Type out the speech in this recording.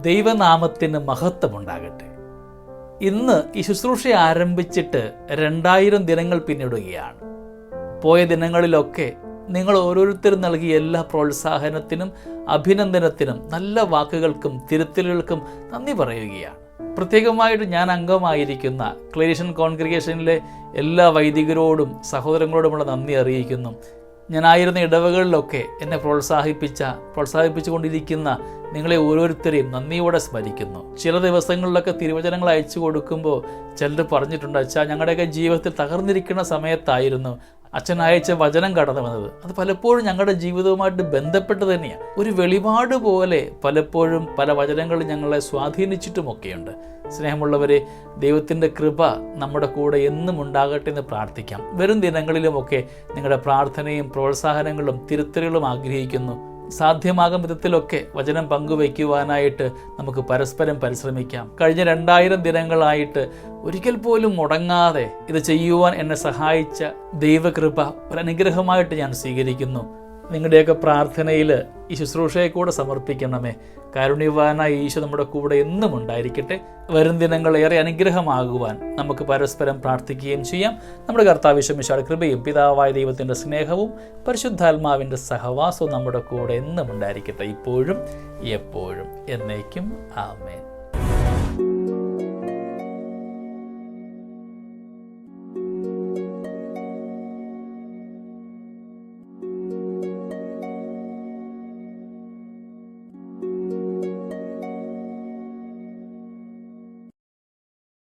ദൈവനാമത്തിന് മഹത്വമുണ്ടാകട്ടെ. ഇന്ന് ഈ ശുശ്രൂഷ ആരംഭിച്ചിട്ട് രണ്ടായിരം ദിനങ്ങൾ പിന്നിടുകയാണ്. പോയ ദിനങ്ങളിലൊക്കെ നിങ്ങൾ ഓരോരുത്തരും നൽകിയ എല്ലാ പ്രോത്സാഹനത്തിനും അഭിനന്ദനത്തിനും നല്ല വാക്കുകൾക്കും തിരുത്തലുകൾക്കും നന്ദി പറയുകയാണ്. പ്രത്യേകമായിട്ട് ഞാൻ അംഗമായിരിക്കുന്ന ക്ലേഷൻ കോൺഗ്രിഗേഷനിലെ എല്ലാ വൈദികരോടും സഹോദരങ്ങളോടുമുള്ള നന്ദി അറിയിക്കുന്നു. ഞാനായിരുന്ന ഇടവകളിലൊക്കെ എന്നെ പ്രോത്സാഹിപ്പിച്ച പ്രോത്സാഹിപ്പിച്ചുകൊണ്ടിരിക്കുന്ന നിങ്ങളെ ഓരോരുത്തരെയും നന്ദിയോടെ സ്മരിക്കുന്നു. ചില ദിവസങ്ങളിലൊക്കെ തിരുവചനങ്ങൾ അയച്ചു കൊടുക്കുമ്പോൾ ചിലർ പറഞ്ഞിട്ടുണ്ട് അച്ഛാ ഞങ്ങളുടെയൊക്കെ ജീവിതത്തിൽ തകർന്നിരിക്കുന്ന സമയത്തായിരുന്നു അച്ഛൻ അയച്ച വചനം കടന്നു വന്നത് അത് പലപ്പോഴും ഞങ്ങളുടെ ജീവിതവുമായിട്ട് ബന്ധപ്പെട്ട് തന്നെയാണ്. ഒരു വെളിപാട് പോലെ പലപ്പോഴും പല വചനങ്ങളും ഞങ്ങളെ സ്വാധീനിച്ചിട്ടുമൊക്കെയുണ്ട്. സ്നേഹമുള്ളവരെ ദൈവത്തിന്റെ കൃപ നമ്മുടെ കൂടെ എന്നും ഉണ്ടാകട്ടെ എന്ന് പ്രാർത്ഥിക്കാം. വരും ദിനങ്ങളിലുമൊക്കെ നിങ്ങളുടെ പ്രാർത്ഥനയും പ്രോത്സാഹനങ്ങളും തിരുത്തലുകളും ആഗ്രഹിക്കുന്നു. സാധ്യമാകും വിധത്തിലൊക്കെ വചനം പങ്കുവയ്ക്കുവാനായിട്ട് നമുക്ക് പരസ്പരം പരിശ്രമിക്കാം. കഴിഞ്ഞ രണ്ടായിരം ദിനങ്ങളായിട്ട് ഒരിക്കൽ പോലും മുടങ്ങാതെ ഇത് ചെയ്യുവാൻ എന്നെ സഹായിച്ച ദൈവകൃപ ഒരനുഗ്രഹമായിട്ട് ഞാൻ സ്വീകരിക്കുന്നു. നിങ്ങളുടെയൊക്കെ പ്രാർത്ഥനയിൽ ഈ ശുശ്രൂഷയെ കൂടെ സമർപ്പിക്കണമേ. കാരുണ്യവാനായ ഈശോ നമ്മുടെ കൂടെ എന്നും ഉണ്ടായിരിക്കട്ടെ. വരും ദിനങ്ങൾ ഏറെ അനുഗ്രഹമാകുവാൻ നമുക്ക് പരസ്പരം പ്രാർത്ഥിക്കുകയും ചെയ്യാം. നമ്മുടെ കർത്താവിശ്വമിശാട് കൃപയും പിതാവായ ദൈവത്തിന്റെ സ്നേഹവും പരിശുദ്ധാത്മാവിന്റെ സഹവാസവും നമ്മുടെ കൂടെ എന്നും ഉണ്ടായിരിക്കട്ടെ. ഇപ്പോഴും എപ്പോഴും എന്നേക്കും. ആമേൻ.